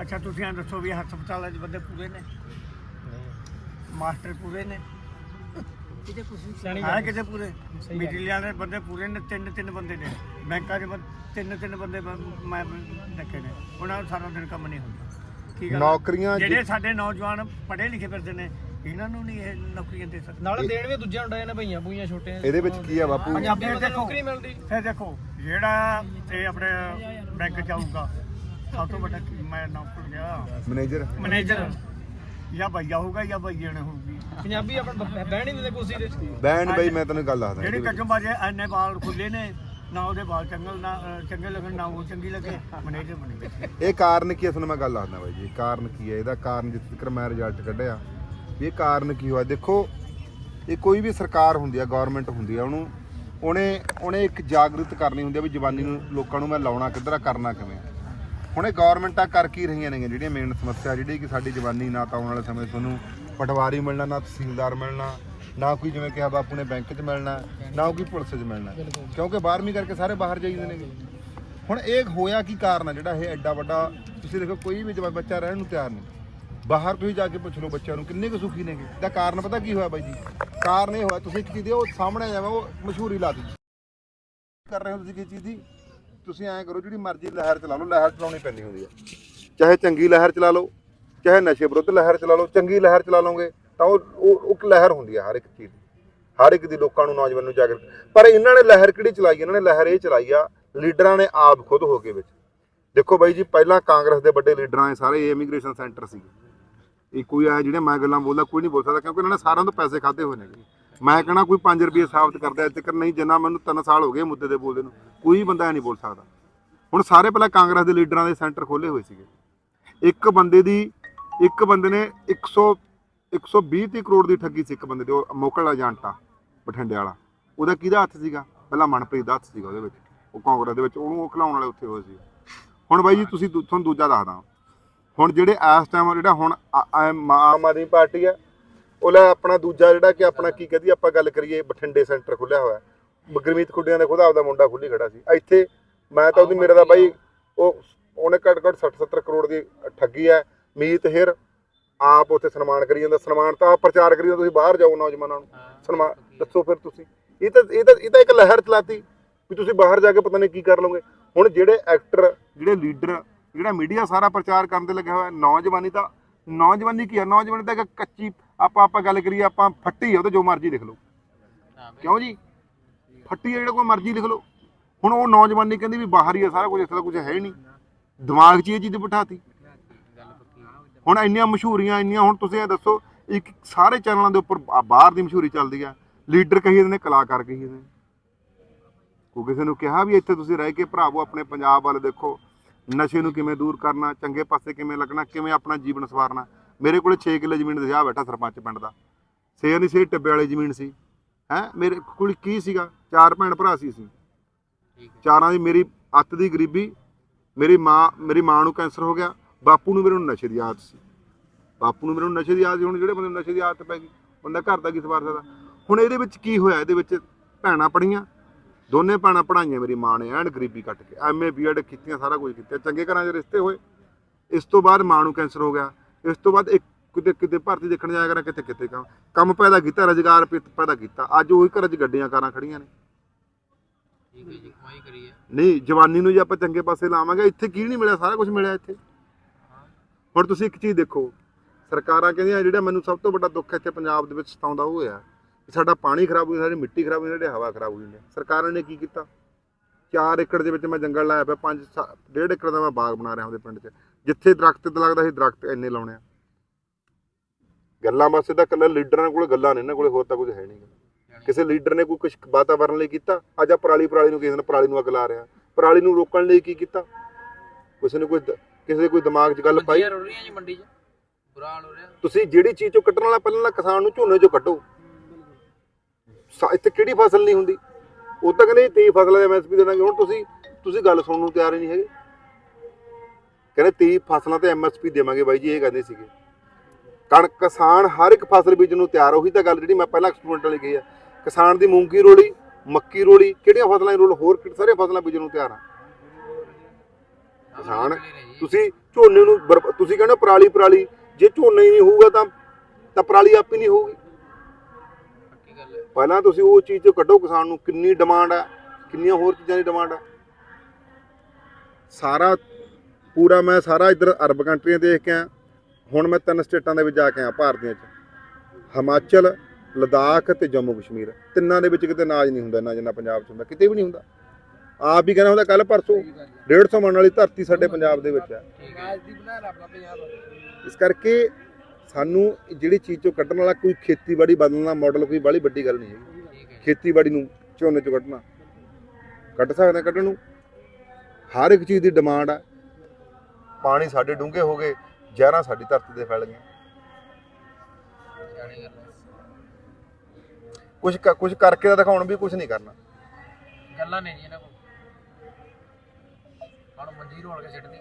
ਅੱਛਾ ਤੁਸੀਂ ਐਂ ਦੱਸੋ ਵੀ ਹਸਪਤਾਲਾਂ 'ਚ ਬੰਦੇ ਪੂਰੇ ਨੇ? ਮਾਸਟਰ ਪੂਰੇ ਨੇ? ਕਿਤੇ ਕੁਝ ਸਿਆਣੀ ਹੈ ਕਿਤੇ ਪੂਰੇ? ਸਹੀ ਗੱਲ। ਵਾਲੇ ਬੰਦੇ ਪੂਰੇ ਨੇ ਤਿੰਨ ਤਿੰਨ ਬੰਦੇ ਨੇ। ਬੈਂਕਾਂ 'ਚ ਬੰ- ਤਿੰਨ ਤਿੰਨ ਬੰਦੇ ਬ- ਮੈਂ ਦੇਖੇ ਨੇ। ਉਹਨਾਂ ਨੂੰ ਸਾਰਾ ਦਿਨ ਕੰਮ ਨਹੀਂ ਹੁੰਦਾ। ਕੀ ਗੱਲ ਨੌਕਰੀਆਂ ਜਿਹੜੇ ਸਾਡੇ ਨੌਜਵਾਨ ਪੜ੍ਹੇ ਲਿਖੇ ਫਿਰਦੇ ਨੇ ਇਹਨਾਂ ਨੂੰ ਨਹੀਂ ਇਹ ਨੌਕਰੀਆਂ ਦੇ ਸਕਦੇ। ਨਾਲ ਦੇਣ ਵੀ ਦੂਜਿਆਂ ਨੂੰ ਡਏ ਨੇ ਭਈਆਂ ਭੂਈਆਂ ਛੋਟੇ ਇਹਦੇ ਵਿੱਚ ਕੀ ਆ ਬਾਪੂ? ਪੰਜਾਬੀਆਂ ਨੂੰ ਤਾਂ ਦੇਖੋ। ਨੌਕਰੀ ਮਿਲਦੀ। ਫਿਰ ਦੇਖੋ ਜਿਹੜਾ ਇਹ ਆਪਣੇ ਬੈਂਕ 'ਚ ਆਊਗਾ ਸਭ ਤੋਂ ਵੱਡਾ ਕੀ ਮੈਂ ਨਾਮ ਭੁੱਲ ਗਿਆ। ਮੈਨੇਜਰ ਮੈਨੇਜਰ ਜਾਂ ਭਈਆ ਹੋਊਗਾ ਜਾਂ ਭਈਏ ਨੇ ਹੋਊਗੀ। ਪੰਜਾਬੀ ਆਪਾਂ ਬ- ਬਹਿਣ ਹੀ ਦਿੰਦੇ ਕੁਰਸੀ ਤੇ ਬੈਂਡ ਬਈ ਮੈਂ ਤੈਨੂੰ ਗੱਲ ਦੱਸਦਾ ਜਿਹੜੇ ਇਹਦੇ ਵਿੱਚ। ਕੱਜੋਂ ਬਾਜੇ ਐਨੇ ਵਾਲ ਖੁੱਲੇ ਨੇ ਨਾ ਉਹਦੇ ਵਾਲ ਚੰਗੇ ਨਾ ਅਹ ਚੰਗੇ ਲੱਗਣ ਨਾ ਉਹ ਚੰਗੀ ਲੱਗੇ ਮੈਨੇਜਰ ਬਣੇ ਬੈਠੇ ਇਹ ਕਾਰਨ ਕੀ ਹੈ ਤੁਹਾਨੂੰ ਮੈਂ ਗੱਲ ਦੱਸਦਾ ਬਾਈ ਜੀ ਇਹ ਕਾਰਨ ਕੀ ਹੈ ਇਹਦਾ ਕਾਰਨ ਜਿੱਥੇ ਤੱਕ ਮੈਂ ਰਿਜ਼ਲਟ ਕੱਢਿਆ ਵੀ ਇਹ ਕਾਰਨ ਕੀ ਹੋਇਆ? ਦੇਖੋ ਇਹ ਕੋਈ ਵੀ ਸਰਕਾਰ ਹੁੰਦੀ ਆ ਗਵਰਨਮੈਂਟ ਹੁੰਦੀ ਆ ਉਹਨੂੰ ਉਹਨੇ ਉਹਨੇ ਇੱਕ ਜਾਗਰੂਕ ਕਰਨੀ ਹੁੰਦੀ ਆ ਵੀ ਜਵਾਨੀ ਨੂੰ ਲੋਕਾਂ ਨੂੰ ਮੈਂ ਲਾਉਣਾ ਕਿੱਧਰ ਆ ਕਰਨਾ ਕਿਵੇਂ ਆ। ਹੁਣ ਇਹ ਗਵਰਨਮੈਂਟਾਂ ਕਰ ਕੀ ਰਹੀਆਂ ਨੇ ਜਿਹੜੀਆਂ ਮੇਨ ਸਮੱਸਿਆ, ਜਿਹੜੀ ਕਿ ਸਾਡੀ ਜਵਾਨੀ, ਨਾ ਤਾਂ ਆਉਣ ਵਾਲੇ ਸਮੇਂ 'ਚ ਤੁਹਾਨੂੰ ਪਟਵਾਰੀ ਮਿਲਣਾ, ਨਾ ਤਹਿਸੀਲਦਾਰ ਮਿਲਣਾ, ਨਾ ਕੋਈ ਜਿਵੇਂ ਕਿਹਾ ਬਾਪੂ ਨੇ ਬੈਂਕ 'ਚ ਮਿਲਣਾ, ਨਾ ਕੋਈ ਪੁਲਿਸ 'ਚ ਮਿਲਣਾ। ਕਿਉਂਕਿ 12ਵੀਂ ਕਰਕੇ ਸਾਰੇ ਬਾਹਰ ਜਾਈਦੇ ਨੇਗੇ। ਹੁਣ ਇਹ ਹੋਇਆ ਕੀ ਕਾਰਨ ਆ? ਜਿਹੜਾ ਇਹ ਐਡਾ ਵੱਡਾ, ਤੁਸੀਂ ਦੇਖੋ, ਕੋਈ ਵੀ ਜਵਾਨ ਬੱਚਾ ਰਹਿਣ ਨੂੰ ਤਿਆਰ ਨਹੀਂ। ਬਾਹਰ ਤੁਸੀਂ ਜਾ ਕੇ ਪੁੱਛ ਲਓ ਬੱਚਿਆਂ ਨੂੰ, ਕਿੰਨੇ ਕੁ ਸੁਖੀ ਨੇਗੇ? ਦਾ ਕਾਰਨ ਪਤਾ ਕੀ ਹੋਇਆ ਬਾਈ ਜੀ? ਕਾਰਨ ਇਹ ਹੋਇਆ, ਤੁਸੀਂ ਇੱਕ ਚੀਜ਼ ਦੇ ਉਹ ਸਾਹਮਣੇ ਜਾਵਾ ਉਹ ਮਸ਼ਹੂਰੀ ਲਾ ਦਿੱਤੀ ਕਰ ਰਹੇ ਹੋ ਤੁਸੀਂ ਕਿਸ ਚੀਜ਼ ਦੀ? ਤੁਸੀਂ ਐਂ ਕਰੋ, ਜਿਹੜੀ ਮਰਜ਼ੀ ਲਹਿਰ ਚਲਾ ਲਓ, ਲਹਿਰ ਚਲਾਉਣੀ ਪੈਂਦੀ ਹੁੰਦੀ ਹੈ ਚਾਹੇ ਚੰਗੀ ਲਹਿਰ ਚਲਾ ਲਓ, ਚਾਹੇ ਨਸ਼ੇ ਵਿਰੁੱਧ ਲਹਿਰ ਚਲਾ ਲਓ, ਚੰਗੀ ਲਹਿਰ ਚਲਾ ਲਓਗੇ, ਤਾਂ ਉਹ ਉਹ ਇੱਕ ਲਹਿਰ ਹੁੰਦੀ ਹੈ ਹਰ ਇੱਕ ਚੀਜ਼ ਦੀ। ਹਰ ਇੱਕ ਦੀ ਲੋਕਾਂ ਨੂੰ, ਨੌਜਵਾਨ ਨੂੰ ਜਾਗਰੂਕ ਪਰ ਇਹਨਾਂ ਨੇ ਲਹਿਰ ਕਿਹੜੀ ਚਲਾਈ ਇਹਨਾਂ ਨੇ ਲਹਿਰ ਇਹ ਚਲਾਈ ਆ, ਲੀਡਰਾਂ ਨੇ ਆਪ ਖੁਦ ਹੋ ਕੇ ਵਿੱਚ। ਦੇਖੋ ਬਾਈ ਜੀ, ਪਹਿਲਾਂ ਕਾਂਗਰਸ ਦੇ ਵੱਡੇ ਲੀਡਰਾਂ ਦੇ ਸਾਰੇ ਇਮੀਗ੍ਰੇਸ਼ਨ ਸੈਂਟਰ ਸੀ ਇਹ ਕੋਈ ਆ ਜਿਹੜੇ ਮੈਂ ਗੱਲਾਂ ਬੋਲਦਾ, ਕੋਈ ਨਹੀਂ ਬੋਲ ਸਕਦਾ, ਕਿਉਂਕਿ ਇਹਨਾਂ ਨੇ ਸਾਰਿਆਂ ਤੋਂ ਪੈਸੇ ਖਾਦੇ ਹੋਏ ਨੇ। ਮੈਂ ਕਹਣਾ ਕੋਈ 5 ਰੁਪਏ ਸਾਬਤ ਕਰਦਾ ਇੱਥੇ ਕਰ ਨਹੀਂ, ਜਿੰਨਾ ਮੈਨੂੰ 3 ਸਾਲ ਹੋ ਗਏ ਮੁੱਦੇ ਦੇ ਬੋਲਦੇ ਨੂੰ, ਕੋਈ ਬੰਦਾ ਨਹੀਂ ਬੋਲ ਸਕਦਾ। ਹੁਣ ਸਾਰੇ ਪਹਿਲਾਂ ਕਾਂਗਰਸ ਦੇ ਲੀਡਰਾਂ ਦੇ ਸੈਂਟਰ ਖੋਲੇ ਹੋਏ ਸੀਗੇ। ਇੱਕ ਬੰਦੇ ਦੀ, ਇੱਕ ਬੰਦੇ ਨੇ 100 120 ਤੀਹ ਕਰੋੜ ਦੀ ਠੱਗੀ ਸੀ ਇੱਕ ਬੰਦੇ ਦੇ, ਉਹ ਮੋਕਲ ਵਾਲਾ ਏਜੰਟ ਆ, ਬਠਿੰਡੇ ਵਾਲਾ। ਉਹਦਾ ਕਿਹਦਾ ਹੱਥ ਸੀਗਾ? ਪਹਿਲਾਂ ਮਨਪ੍ਰੀਤ ਦਾ ਹੱਥ ਸੀਗਾ ਉਹਦੇ ਵਿੱਚ। ਉਹ ਕਾਂਗਰਸ ਦੇ ਵਿੱਚ, ਉਹਨੂੰ ਉਹ ਖਿਲਾਉਣ ਵਾਲੇ ਉੱਥੇ ਹੋਏ ਸੀ। ਹੁਣ ਬਾਈ ਜੀ, ਤੁਸੀਂ ਤੁਹਾਨੂੰ ਦੂਜਾ ਦੱਸਦਾ। ਹੁਣ ਜਿਹੜੇ ਇਸ ਟਾਈਮ ਜਿਹੜਾ ਹੁਣ ਆਮ ਆਮ ਆਦਮੀ ਪਾਰਟੀ ਆ ਉਹ ਲੈ ਆਪਣਾ ਦੂਜਾ ਜਿਹੜਾ ਕਿ ਆਪਣਾ ਕੀ ਕਹਦੀ ਆਪਾਂ ਗੱਲ ਕਰੀਏ ਬਠਿੰਡੇ ਸੈਂਟਰ ਖੁੱਲਿਆ ਹੋਇਆ ਗੁਰਮੀਤ ਖੁੱਡੀਆਂ ਦੇ ਖੁਦ ਆਪਦਾ ਮੁੰਡਾ ਖੁੱਲੀ ਖੜਾ ਸੀ। ਇੱਥੇ ਮੈਂ ਤਾਂ ਉਹਦੀ ਮੇਰੇ ਦਾ ਬਾਈ ਉਹ ਉਹਨੇ ਘੱਟ ਘੱਟ 60 70 ਕਰੋੜ ਦੀ ਠੱਗੀ ਹੈ। ਮੀਤ ਹੇਰ ਆਪ ਉੱਥੇ ਸਨਮਾਨ ਕਰੀ ਜਾਂਦਾ। ਸਨਮਾਨ ਤਾਂ ਆਪ ਪ੍ਰਚਾਰ ਕਰੀ ਜਾਂਦਾ। ਤੁਸੀਂ ਬਾਹਰ ਜਾਓ ਨੌਜਵਾਨਾਂ ਨੂੰ। ਸਨਮਾਨ ਦੱਸੋ ਫਿਰ ਤੁਸੀਂ। ਇਹ ਤਾਂ ਇਹ ਤਾਂ ਇਹ ਤਾਂ ਇੱਕ ਲਹਿਰ ਚਲਾਤੀ ਵੀ ਤੁਸੀਂ ਬਾਹਰ ਜਾ ਕੇ ਪਤਾ ਨਹੀਂ ਕੀ ਕਰ ਲਓਗੇ। ਹੁਣ ਜਿਹੜੇ ਐਕਟਰ ਜਿਹੜੇ ਲੀਡਰ ਜਿਹੜਾ ਮੀਡੀਆ ਸਾਰਾ ਪ੍ਰਚਾਰ ਕਰਨ ਤੇ ਲੱਗਿਆ ਹੋਇਆ ਨੌਜਵਾਨੀ ਤਾਂ ਨੌਜਵਾਨੀ ਕੀ ਹੈ? ਨੌਜਵਾਨੀ ਤਾਂ ਇੱਕ ਕੱਚੀ ਆਪਾਂ ਆਪਾਂ ਗੱਲ ਕਰੀਏ ਆਪਾਂ ਫੱਟੀ ਆ ਉਹਦੇ ਜੋ ਮਰਜ਼ੀ ਲਿਖ ਲਓ। ਕਿਉਂ ਜੀ? ਫੱਟੀ ਆ ਜਿਹੜਾ ਕੋਈ ਮਰਜ਼ੀ ਲਿਖ ਲਓ। ਹੁਣ ਉਹ ਨੌਜਵਾਨੀ ਕਹਿੰਦੀ ਵੀ ਬਾਹਰ ਹੀ ਆ ਸਾਰਾ ਕੁਝ ਇਸ ਤਰ੍ਹਾਂ ਕੁਝ ਹੈ ਹੀ ਨਹੀਂ। ਦਿਮਾਗ 'ਚ ਇਹ ਚੀਜ਼ ਬਿਠਾਤੀ। ਹੁਣ ਇੰਨੀਆਂ ਮਸ਼ਹੂਰੀਆਂ ਇੰਨੀਆਂ ਹੁਣ ਤੁਸੀਂ ਇਹ ਦੱਸੋ ਇੱਕ ਸਾਰੇ ਚੈਨਲਾਂ ਦੇ ਉੱਪਰ ਬਾਹਰ ਦੀ ਮਸ਼ਹੂਰੀ ਚੱਲਦੀ ਆ। ਲੀਡਰ ਕਹੀ ਜਾਂਦੇ ਨੇ ਕਲਾਕਾਰ ਕਹੀ ਜਾਂਦੇ ਨੇ। ਕੋਈ ਕਿਸੇ ਨੂੰ ਕਿਹਾ ਵੀ ਇੱਥੇ ਤੁਸੀਂ ਰਹਿ ਕੇ ਭਰਾਵੋ ਆਪਣੇ ਪੰਜਾਬ ਵੱਲ ਦੇਖੋ। ਨਸ਼ੇ ਨੂੰ ਕਿਵੇਂ ਦੂਰ ਕਰਨਾ ਚੰਗੇ ਪਾਸੇ ਕਿਵੇਂ ਲੱਗਣਾ ਕਿਵੇਂ ਆਪਣਾ ਜੀਵਨ ਸਵਾਰਨਾ। ਮੇਰੇ ਕੋਲੇ 6 ਕਿੱਲੇ ਜ਼ਮੀਨ ਦੇ ਜਾ ਬੈਠਾ ਸਰਪੰਚ ਪਿੰਡ ਦਾ। ਸੇ ਨਹੀਂ ਸੇ ਟੱਬੇ ਵਾਲੀ ਜ਼ਮੀਨ ਸੀ। ਹੈ ਮੇਰੇ ਕੋਲ ਕੀ ਸੀਗਾ ਚਾਰ ਭੈਣ ਭਰਾ ਸੀ ਸੀ ਚਾਰਾਂ ਦੀ ਮੇਰੀ ਅੱਤ ਦੀ ਗਰੀਬੀ ਮੇਰੀ ਮਾਂ ਮੇਰੀ ਮਾਂ ਨੂੰ ਕੈਂਸਰ ਹੋ ਗਿਆ ਬਾਪੂ ਨੂੰ ਮੇਰੇ ਨੂੰ ਨਸ਼ੇ ਦੀ ਆਦਤ ਸੀ। ਬਾਪੂ ਨੂੰ ਮੇਰੇ ਨੂੰ ਨਸ਼ੇ ਦੀ ਆਦਤ ਹੁਣ ਜਿਹੜੇ ਬੰਦੇ ਨੂੰ ਨਸ਼ੇ ਦੀ ਆਦਤ ਪੈ ਗਈ ਬੰਦਾ ਘਰ ਦਾ ਕੀ ਸਵਾਰ ਸਕਦਾ? ਹੁਣ ਇਹਦੇ ਵਿੱਚ ਕੀ ਹੋਇਆ? ਇਹਦੇ ਵਿੱਚ ਭੈਣਾਂ ਪੜੀਆਂ ਦੋਨੇ ਭੈਣਾਂ ਪੜਾਈਆਂ ਮੇਰੀ ਮਾਂ ਨੇ ਐਨ ਗਰੀਬੀ ਕੱਟ ਕੇ। ਐਮਏ ਬੀਐਡ ਕੀਤੀਆਂ ਸਾਰਾ ਕੁਝ ਕੀਤਾ ਚੰਗੇ ਘਰਾਂ 'ਚ ਰਿਸ਼ਤੇ ਹੋਏ। ਇਸ ਤੋਂ ਬਾਅਦ ਮਾਂ ਨੂੰ ਕੈਂਸਰ ਹੋ ਗਿਆ। ਇਸ ਤੋਂ ਬਾਅਦ ਇੱਕ ਕਿਤੇ ਕਿਤੇ ਭਰਤੀ ਦੇਖਣ ਜਾਇਆ ਕਰਾਂ ਕਿਤੇ ਕਿਤੇ ਕੰਮ। ਕੰਮ ਪੈਦਾ ਕੀਤਾ ਰੁਜ਼ਗਾਰ ਪੈਦਾ ਕੀਤਾ। ਅੱਜ ਉਹੀ ਘਰਾਂ 'ਚ ਗੱਡੀਆਂ ਕਾਰਾਂ ਖੜੀਆਂ ਨੇ। ਠੀਕ ਹੈ ਜੀ ਕਮਾਈ ਕਰੀਏ ਨਹੀਂ ਜਵਾਨੀ ਨੂੰ ਜੇ ਆਪਾਂ ਚੰਗੇ ਪਾਸੇ ਲਾਵਾਂਗੇ। ਇੱਥੇ ਕੀ ਨਹੀਂ ਮਿਲਿਆ ਸਾਰਾ ਕੁਝ ਮਿਲਿਆ ਇੱਥੇ। ਹੁਣ ਤੁਸੀਂ ਇੱਕ ਚੀਜ਼ ਦੇਖੋ। ਸਰਕਾਰਾਂ ਕਹਿੰਦੀਆਂ ਜਿਹੜਾ ਮੈਨੂੰ ਸਭ ਤੋਂ ਵੱਡਾ ਦੁੱਖ ਇੱਥੇ ਪੰਜਾਬ ਦੇ ਵਿੱਚ ਸਤਾਉਂਦਾ ਉਹ ਹੋਇਆ ਕਿ ਸਾਡਾ ਪਾਣੀ ਖਰਾਬ ਹੋ ਜਾਂਦਾ ਸਾਡੀ ਮਿੱਟੀ ਖਰਾਬ ਹੋ ਜਾਂਦੀ ਸਾਡੀ ਹਵਾ ਖਰਾਬ ਹੋ ਜਾਂਦੀ ਹੈ। ਸਰਕਾਰਾਂ ਨੇ ਕੀ ਕੀਤਾ? 4 ਏਕੜ ਦੇ ਵਿੱਚ ਮੈਂ ਜੰਗਲ ਲਾਇਆ ਪਿਆ 5 1.5 ਏਕੜ ਦਾ ਮੈਂ ਬਾਗ ਬਣਾ ਰਿਹਾ ਉਹਦੇ ਪਿੰਡ 'ਚ। ਜਿੱਥੇ ਦਰਖਤ ਤੇ ਲੱਗਦਾ ਸੀ ਦਰਖਤ ਇੰਨੇ ਲਾਉਣੇ ਆ। ਗੱਲਾਂ ਵਾਸਤੇ ਤਾਂ ਇਕੱਲਾ ਲੀਡਰਾਂ ਕੋਲ ਗੱਲਾਂ ਨੇ ਇਹਨਾਂ ਕੋਲੇ ਹੋਰ ਤਾਂ ਕੁਝ ਹੈ ਨਹੀਂ ਕਿਸੇ ਲੀਡਰ ਨੇ ਕੋਈ ਕੁਝ ਵਾਤਾਵਰਣ ਲਈ ਕੀਤਾ? ਅੱਜ ਆ ਪਰਾਲੀ ਪਰਾਲੀ ਨੂੰ ਕਿਸੇ ਨੇ ਪਰਾਲੀ ਨੂੰ ਅੱਗ ਲਾ ਰਿਹਾ। ਪਰਾਲੀ ਨੂੰ ਰੋਕਣ ਲਈ ਕੀ ਕੀਤਾ? ਕਿਸੇ ਨੇ ਕੋਈ ਕਿਸੇ ਦੇ ਕੋਈ ਦਿਮਾਗ 'ਚ ਗੱਲ ਪਾਈ? ਮੱਝੀਆਂ ਰੁੜ ਰਹੀਆਂ ਜੀ ਮੰਡੀ 'ਚ। ਬੁਰਾ ਹਾਲ ਹੋ ਰਿਹਾ। ਤੁਸੀਂ ਜਿਹੜੀ ਚੀਜ਼ ਚੋਂ ਕੱਢਣ ਵਾਲਾ ਪਹਿਲਾਂ ਕਿਸਾਨ ਨੂੰ ਝੋਨੇ ਚੋਂ ਕੱਢੋ। ਇੱਥੇ ਕਿਹੜੀ ਫਸਲ ਨਹੀਂ ਹੁੰਦੀ? ਉਹ ਤਾਂ ਕਹਿੰਦੇ 23 ਫਸਲਾਂ ਦੇ ਐਮਐਸਪੀ ਦੇਣਾਗੇ ਹੁਣ ਤੁਸੀਂ ਤੁਸੀਂ ਗੱਲ ਸੁਣਨ ਨੂੰ ਤਿਆਰ ਹੀ ਨਹੀਂ ਹੈਗੇ। ਕਹਿੰਦੇ 23 ਫਸਲਾਂ ਤੇ ਐਮਐਸਪੀ ਦੇਵਾਂਗੇ ਬਾਈ ਜੀ ਇਹ ਕਹਿੰਦੇ ਸੀਗੇ। ਕਣਕ ਕਿਸਾਨ ਹਰ ਇੱਕ ਫਸਲ ਬੀਜਣ ਨੂੰ ਤਿਆਰ ਉਹੀ ਤਾਂ ਗੱਲ ਜਿਹੜੀ ਮੈਂ ਪਹਿਲਾਂ ਐਕਸਪੈਰੀਮੈਂਟ ਵਾਲੀ ਕਹੀ ਆ। ਕਿਸਾਨ ਦੀ ਮੂੰਗੀ ਰੋੜੀ ਮੱਕੀ ਰੋੜੀ ਕਿਹੜੀਆਂ ਫਸਲਾਂ ਦੀ ਰੋਲ? ਹੋਰ ਕਿਹੜੀ ਸਾਰੀਆਂ ਫਸਲਾਂ ਬੀਜਣ ਨੂੰ ਤਿਆਰ ਆ। ਕਿਸਾਨ, ਤੁਸੀਂ ਝੋਨੇ ਨੂੰ ਬਰਬ- ਤੁਸੀਂ ਕਹਿੰਦੇ ਹੋ ਪਰਾਲੀ ਪਰਾਲੀ। ਜੇ ਝੋਨਾ ਹੀ ਨਹੀਂ ਹੋਊਗਾ ਤਾਂ ਤਾਂ ਪਰਾਲੀ ਆਪ ਹੀ ਨਹੀਂ ਹੋਊਗੀ। ਪਹਿਲਾਂ ਤੁਸੀਂ ਉਹ ਚੀਜ਼ ਤੋਂ ਕੱਢੋ ਕਿਸਾਨ ਨੂੰ, ਕਿੰਨੀ ਡਿਮਾਂਡ ਆ, ਕਿੰਨੀਆਂ ਹੋਰ ਚੀਜ਼ਾਂ ਦੀ ਡਿਮਾਂਡ ਆ। ਸਾਰਾ, ਪੂਰਾ ਮੈਂ ਸਾਰਾ ਇੱਧਰ ਅਰਬ ਕੰਟਰੀਆਂ ਦੇਖ ਕੇ ਆ ਹੁਣ ਮੈਂ ਤਿੰਨ ਸਟੇਟਾਂ ਦੇ ਵਿੱਚ ਜਾ ਕੇ ਆ ਭਾਰਤੀਆਂ 'ਚ। ਹਿਮਾਚਲ ਲਦਾਖ ਤੇ ਜੰਮੂ ਕਸ਼ਮੀਰ। ਤਿੰਨਾਂ ਦੇ ਵਿੱਚ ਕਿਤੇ ਅਨਾਜ ਨਹੀਂ ਹੁੰਦਾ ਇੰਨਾ ਜਿੰਨਾ ਪੰਜਾਬ 'ਚ ਹੁੰਦਾ ਕਿਤੇ ਵੀ ਨਹੀਂ ਹੁੰਦਾ। ਆਪ ਹੀ ਕਹਿੰਦਾ ਹੁੰਦਾ ਕੱਲ ਪਰਸੋਂ 150 ਮਣ ਵਾਲੀ ਧਰਤੀ ਸਾਡੇ ਪੰਜਾਬ ਦੇ ਵਿੱਚ ਹੈ। ਇਸ ਕਰਕੇ ਸਾਨੂੰ ਜਿਹੜੀ ਚੀਜ਼ ਚੋਂ ਕੱਢਣ ਵਾਲਾ ਕੋਈ ਖੇਤੀਬਾੜੀ ਬਦਲਣ ਦਾ ਮਾਡਲ ਕੋਈ ਬਾਹਲੀ ਵੱਡੀ ਗੱਲ ਨਹੀਂ ਹੈਗੀ। ਹੈ ਖੇਤੀਬਾੜੀ ਨੂੰ ਝੋਨੇ ਚੋਂ ਕੱਢਣਾ। ਕੱਢ ਸਕਦੇ ਹਾਂ ਕੱਢਣ ਨੂੰ। ਹਰ ਇੱਕ ਚੀਜ਼ ਦੀ ਡਿਮਾਂਡ ਆ। ਪਾਣੀ ਸਾਡੇ ਡੂੰਘੇ ਹੋ ਗਏ। ਜ਼ਹਿਰਾਂ ਸਾਡੀ ਧਰਤੀ ਤੇ ਫੈਲ ਗਈਆਂ। ਕੁਝ ਕੁਝ ਕਰਕੇ ਤਾਂ ਦਿਖਾਉਣ ਵੀ ਕੁਝ ਨਹੀਂ ਕਰਨਾ। ਗੱਲਾਂ ਨੇ ਜੀ ਇਹਨਾਂ ਕੋਲ। ਹੁਣ ਮੰਜੀ ਰੋਲ ਕੇ ਸਿੱਟਦੇ